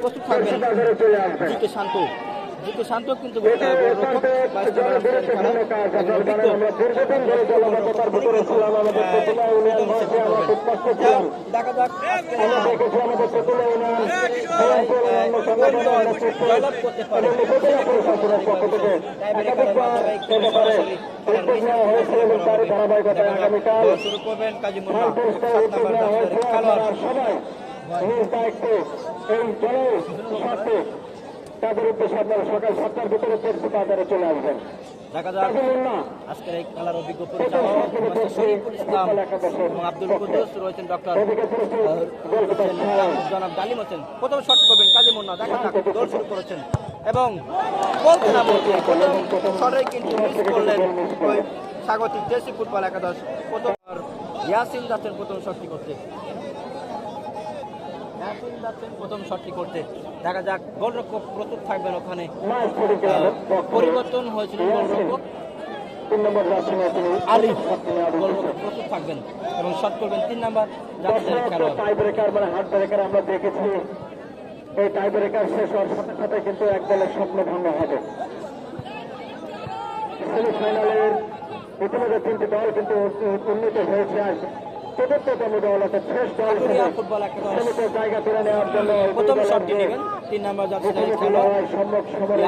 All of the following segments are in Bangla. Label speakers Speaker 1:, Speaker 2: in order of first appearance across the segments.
Speaker 1: প্রস্তুত থাকবেন। জিকে শান্ত। জিকে শান্ত কিন্তু দেখা যাক জয়লাভ করতে পারে শুরু করবেন কাজী মোল্লা সাত নম্বর জার্সিধারী খেলোয়াড়
Speaker 2: তাদের উদ্দেশ্যে আপনারা সকাল সাতটার ভিতরে প্রস্তুত আকারে চলে আসবেন।
Speaker 1: দেখা আজকের এই খেলার অভিজ্ঞ পরিচালক শরীফুল ইসলাম এবং আব্দুল কুদ্দুস রয়েছেন ডক্টর জনাব ডালিম হোসেন। প্রথম শট করবেন কাজী মুন্না দেখা যাক দৌড় শুরু করেছেন। এবং বলতে না বলতে প্রথম শটে কিন্তু মিস করলেন ওই স্বাগতিক দেশি ফুটবল একাদশ। প্রথম ইয়াসিন যাচ্ছেন প্রথম শটটি করতে ইয়াসিন যাচ্ছেন প্রথম শটটি করতে। দেখা যাক গোলরক্ষক প্রস্তুত থাকবেন ওখানে। পরিবর্তন হয়েছিল গোলরক্ষক।
Speaker 2: তিন নম্বর দর্শনে তিনি
Speaker 1: আলী গোলরক্ষক প্রস্তুত থাকবেন এবং শট করবেন তিন নাম্বার খেলোয়াড়।
Speaker 2: ব্রেকার মানে আমরা দেখেছি। এই টাই ব্রেকার শেষ হওয়ার সাথে সাথে কিন্তু এক দলের স্বপ্ন ভঙ্গ হবে। সেমিফাইনালের ইতিমধ্যে তিনটি দল কিন্তু উন্নীত হয়েছে আর চতুর্থতম দল অর্থাৎ শেষ দল
Speaker 1: ফুটবল
Speaker 2: সীমিত জায়গা তুলে নেওয়ার জন্য
Speaker 1: প্রথম
Speaker 2: দলের
Speaker 1: শটটি নেবেন তিন নাম্বার জাতীয়
Speaker 2: মুখোমুখি
Speaker 1: খেলোয়াড়
Speaker 2: লড়াই, সম্মুখ সমরে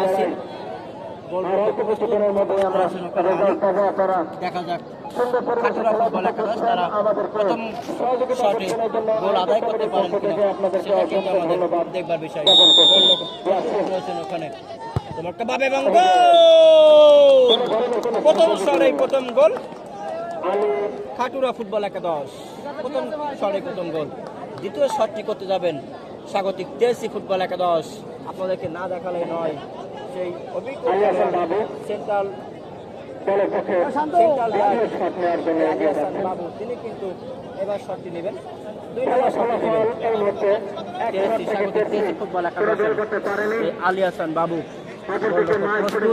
Speaker 2: আর অল্প কিছুক্ষণের মধ্যে আমরা রেজাল্ট পাবো আপনারা।
Speaker 1: দেখা যাক।
Speaker 2: সুন্দর পরিবেশে
Speaker 1: খাটুরা ফুটবল
Speaker 2: খেলাধুলা
Speaker 1: একাদশ
Speaker 2: করছেন।
Speaker 1: তারা
Speaker 2: আমাদের সহযোগিতা করছেন জন্য
Speaker 1: গোল আদায় করতে পারেন
Speaker 2: থেকে আপনাদেরকে অসংখ্য ধন্যবাদ
Speaker 1: দেখবার বিষয়। ওখানে। তোমার প্রথম শটেই প্রথম গোল। খাটুরা ফুটবল একাদশ। প্রথম শটে প্রথম গোল। দ্বিতীয় শটটি করতে যাবেন স্বাগতিক দেশি ফুটবল একাদশ। আপনাদেরকে না দেখালে নয় সেই অভিজ্ঞ
Speaker 2: আলিয়াসান বাবু।
Speaker 1: সেন্ট্রাল। বাবু তিনি কিন্তু এবার শটটি নেবেন। দুই
Speaker 2: খেলা
Speaker 1: নম্বর শটটি নেবেন। দেশি। দেশি ফুটবল আলিয়াসান বাবু। প্রস্তুত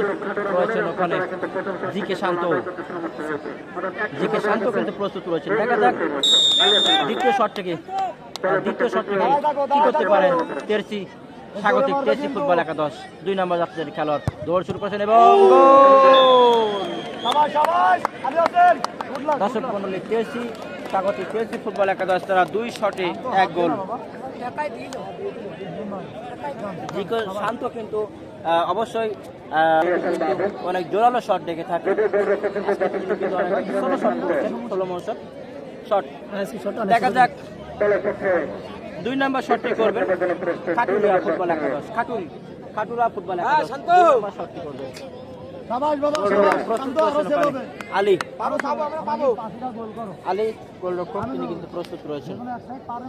Speaker 1: রয়েছেন ওখানে জিকে শান্ত শান্ত। কিন্তু প্রস্তুত রয়েছেন দেখা যাক দ্বিতীয় শট থেকে দ্বিতীয় শট থেকে কি করতে পারেন তেরসি স্বাগতিক তেরসি ফুটবল একাদশ দুই নম্বর যাত্রীদের খেলোয়াড় দৌড় শুরু করেছেন এবং! দর্শক মন্ডলী তেরসি, স্বাগতিক তেরসি ফুটবল একাদশ, তারা দুই শটে এক গোল জিকে শান্ত কিন্তু অবশ্যই অনেক জোরালো শট দেখে থাকে। ষোলো শট ষোলো শট দেখা যাক। দুই নাম্বার শটটি।
Speaker 2: দুই
Speaker 1: খাটুরিয়া ফুটবল। একাদশ। খাটুরি খাটুরা ফুটবল একাদশ। শটটি করবেন প্রস্তুত রয়েছেন আলী। আলী গোলরক্ষক তিনি কিন্তু প্রস্তুত রয়েছেন।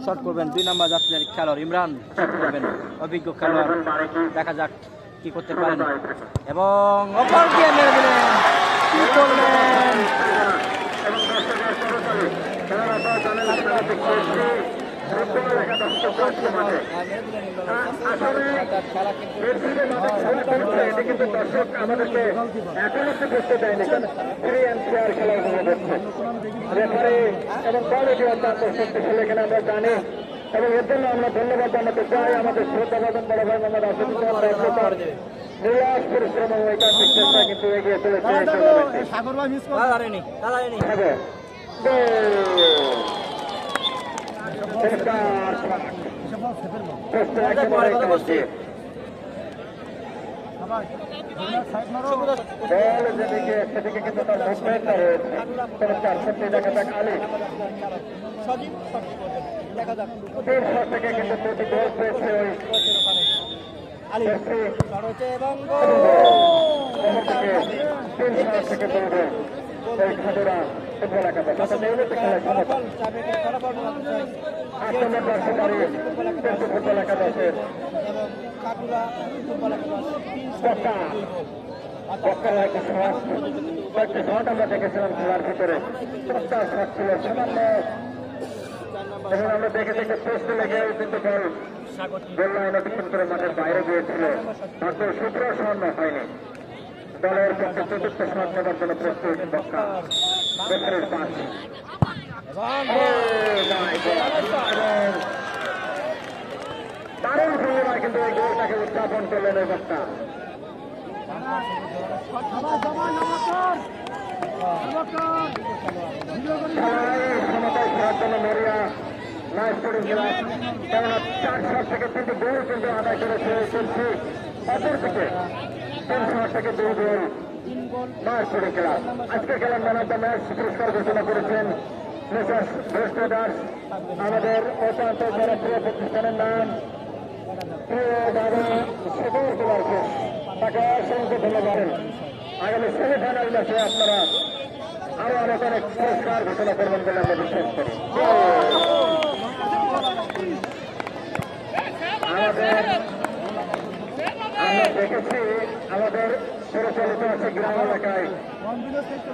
Speaker 1: শট করবেন দুই নাম্বার যাত্রীর খেলোয়াড় ইমরান। শট করবেন অভিজ্ঞ খেলোয়াড়। দেখা যাক। কি করতে পারেন? এবং অপর দিয়ে মেরে দিলেন কি করলেন
Speaker 2: বুঝতে দেয়নি রেফারি এবং আমরা জানি এবং এর জন্য আমরা ধন্যবাদ জানাতে চাই আমাদের শ্রদ্ধাবাদন বড় ভাই মোহাম্মদ আসাদুল্লাহ রাজ্যপাল নিরাশ পরিশ্রম এবং চেষ্টা কিন্তু এগিয়ে চলেছে। বল যেদিকে সেদিকে কিন্তু তার রয়েছে দেখা যাক আলী শট থেকে কিন্তু দুটি গোল পেয়েছে ওই কয়েকটি শট আমরা দেখেছিলাম খেলার ভিতরে। চমৎকার ছিল সামান্য এবং আমরা দেখে দেখে পোস্ট লেগে কিন্তু বল গোল লাইন করে মাঠের বাইরে গিয়েছিল। মাত্র সতেরো স্বর্ণ হয়নি। দলের পক্ষে চতুর্থ শট নেবার জন্য প্রস্তুত পক্কা রেফারির পাস দারুণ ভঙ্গিমায় কিন্তু খেলাটাকে উদযাপন করলেন এই বক্তা সমতায় খেলার জন্য মরিয়া করেছিলাম কেননা চার শট থেকে তিনটি গোল কিন্তু আদায় করেছে চেলসি অপর থেকে তিন শট থেকে দুই গোল। খেলা আজকে খেলার ম্যান ঘোষণা করেছেন মিসেস ভেস্ট দাস। আমাদের অত্যন্ত জনপ্রিয় প্রতিষ্ঠানের নাম। প্রিয় দাদা সকল কুমারকে তাকে অসংখ্য ধন্যবাদ। আগামী সেমিফাইনাল ম্যাচে আপনারা আরও অনেক অনেক পুরস্কার ঘোষণা করবেন বলে আমরা বিশ্বাস করি। আমাদের আমরা দেখেছি আমাদের পরিচালিত আছে গ্রাম এলাকায়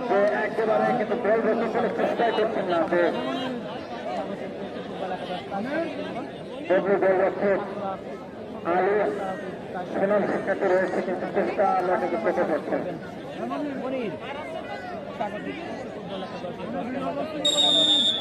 Speaker 2: যে একেবারে কিন্তু বল রক্ষণ চেষ্টাই করছেন না যে বদলি বল রক্ষক শিক্ষার্থী রয়েছে কিন্তু চেষ্টা আমরা কিন্তু পেতে পারছেন
Speaker 1: মনির স্বাগতিক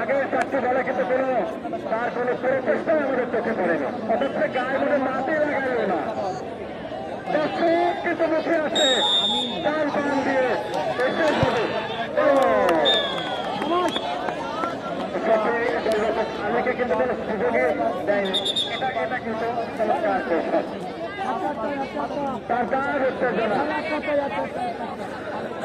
Speaker 2: আগের চারটি বলে কিন্তু কোনো তার কোনো প্রচেষ্টাই আমাদের চোখে পড়েনি। অথচ গায়ের মধ্যে মাটি লাগাইল না। দর্শক, কিন্তু মুখে আছে টান টান দিয়ে এসে যাবে আমাকে কিন্তু কোনো সুযোগে দেয়নি। এটা এটা কিন্তু তার কাজ উত্তেজনা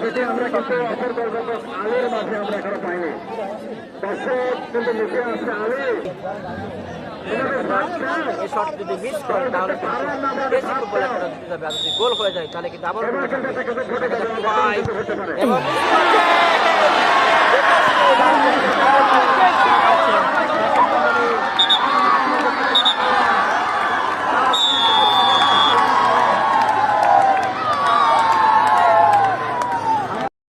Speaker 2: যেটি আমরা কিন্তু অফার দলগত আলোর মাঝে আমরা এখনও পাইনি। দর্শক কিন্তু নিচে আসছে আলো।
Speaker 1: এই শট যদি মিস করে তাহলে কিন্তু ফুটবল একটা জিতে যাবে আর যদি গোল হয়ে যায় তাহলে কিন্তু আবার